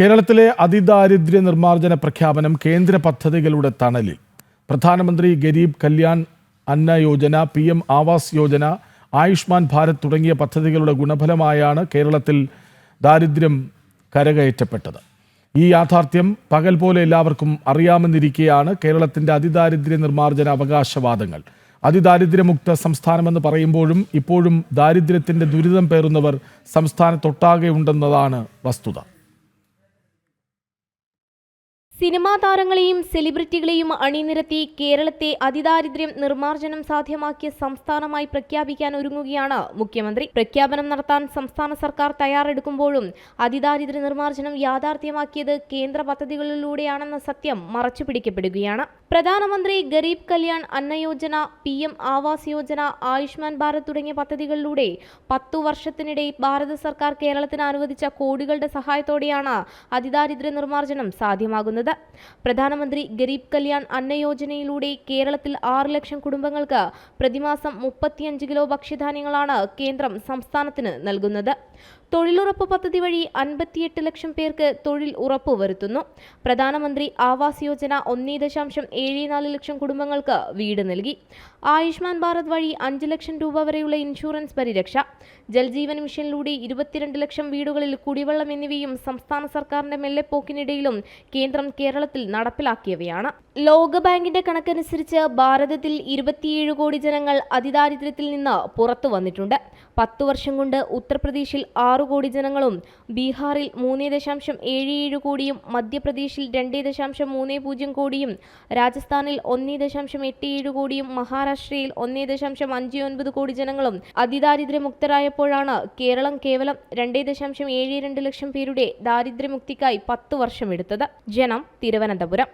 കേരളത്തിലെ അതിദാരിദ്ര്യ നിർമ്മാർജന പ്രഖ്യാപനം കേന്ദ്ര പദ്ധതികളുടെ തണലിൽ. പ്രധാനമന്ത്രി ഗരീബ് കല്യാൺ അന്ന യോജന പി എം ആവാസ് യോജന ആയുഷ്മാൻ ഭാരത് തുടങ്ങിയ പദ്ധതികളുടെ ഗുണഫലമായാണ് കേരളത്തിൽ ദാരിദ്ര്യം കരകയറ്റപ്പെട്ടത്. ഈ യാഥാർത്ഥ്യം പകൽ പോലെ എല്ലാവർക്കും അറിയാമെന്നിരിക്കെയാണ് കേരളത്തിന്റെ അതിദാരിദ്ര്യ നിർമ്മാർജന അവകാശവാദങ്ങൾ. അതിദാരിദ്ര്യമുക്ത സംസ്ഥാനമെന്ന് പറയുമ്പോഴും ഇപ്പോഴും ദാരിദ്ര്യത്തിന്റെ ദുരിതം പേറുന്നവർ സംസ്ഥാനത്തൊട്ടാകെ ഉണ്ടെന്നതാണ് വസ്തുത. സിനിമാ താരങ്ങളെയും സെലിബ്രിറ്റികളെയും അണിനിരത്തി കേരളത്തെ അതിദാരിദ്ര്യം നിർമ്മാർജനം സാധ്യമാക്കിയ സംസ്ഥാനമായി പ്രഖ്യാപിക്കാൻ ഒരുങ്ങുകയാണ് മുഖ്യമന്ത്രി. പ്രഖ്യാപനം നടത്താൻ സംസ്ഥാന സർക്കാർ തയ്യാറെടുക്കുമ്പോഴും അതിദാരിദ്ര്യ നിർമ്മാർജനം യാഥാർത്ഥ്യമാക്കിയത് കേന്ദ്ര പദ്ധതികളിലൂടെയാണെന്ന സത്യം മറച്ചുപിടിക്കപ്പെടുകയാണ്. പ്രധാനമന്ത്രി ഗരീബ് കല്യാൺ അന്ന യോജന പി എം ആവാസ് യോജന ആയുഷ്മാൻ ഭാരത് തുടങ്ങിയ പദ്ധതികളിലൂടെ പത്തു വർഷത്തിനിടെ ഭാരത സർക്കാർ കേരളത്തിന് അനുവദിച്ച കോടികളുടെ സഹായത്തോടെയാണ് അതിദാരിദ്ര്യ നിർമ്മാർജനം സാധ്യമാകുന്നത്. പ്രധാനമന്ത്രി ഗരീബ് കല്യാൺ അന്ന യോജനയിലൂടെ കേരളത്തിൽ ആറ് ലക്ഷം കുടുംബങ്ങൾക്ക് പ്രതിമാസം മുപ്പത്തിയഞ്ച് കിലോ ഭക്ഷ്യധാന്യങ്ങളാണ് കേന്ദ്രം സംസ്ഥാനത്തിന് നൽകുന്നത്. തൊഴിലുറപ്പ് പദ്ധതി വഴി അൻപത്തിയെട്ട് ലക്ഷം പേർക്ക് തൊഴിൽ ഉറപ്പ് വരുത്തുന്നു. പ്രധാനമന്ത്രി ആവാസ് യോജന ഒന്നേ ദശാംശം ഏഴ് നാല് ലക്ഷം കുടുംബങ്ങൾക്ക് വീട് നൽകി. ആയുഷ്മാൻ ഭാരത് വഴി അഞ്ച് ലക്ഷം രൂപ വരെയുള്ള ഇൻഷുറൻസ് പരിരക്ഷ. ജൽജീവൻ മിഷനിലൂടെ ഇരുപത്തിരണ്ട് ലക്ഷം വീടുകളിൽ കുടിവെള്ളം എന്നിവയും സംസ്ഥാന സർക്കാരിന്റെ മെല്ലെപ്പോക്കിനിടയിലും കേന്ദ്രം കേരളത്തിൽ നടപ്പിലാക്കിയവയാണ്. ലോകബാങ്കിന്റെ കണക്കനുസരിച്ച് ഭാരതത്തിൽ ഇരുപത്തിയേഴ് കോടി ജനങ്ങൾ അതിദാരിദ്ര്യത്തിൽ നിന്ന് പുറത്തു വന്നിട്ടുണ്ട്. പത്തു വർഷം കൊണ്ട് ഉത്തർപ്രദേശിൽ ആറു കോടി ജനങ്ങളും ബീഹാറിൽ മൂന്ന് ദശാംശം ഏഴ് ഏഴ് കോടിയും മധ്യപ്രദേശിൽ രണ്ട് ദശാംശം മൂന്ന് പൂജ്യം കോടിയും രാജസ്ഥാനിൽ ഒന്ന് ദശാംശം എട്ട് ഏഴ് കോടിയും മഹാരാഷ്ട്രയിൽ ഒന്ന് ദശാംശം അഞ്ച് ഒൻപത് കോടി ജനങ്ങളും അതിദാരിദ്ര്യമുക്തരായപ്പോഴാണ് കേരളം കേവലം രണ്ട് ദശാംശം ഏഴ് രണ്ട് ലക്ഷം പേരുടെ ദാരിദ്ര്യമുക്തിക്കായി പത്ത് വർഷം എടുത്തത് ജനം തിരുവനന്തപുരം.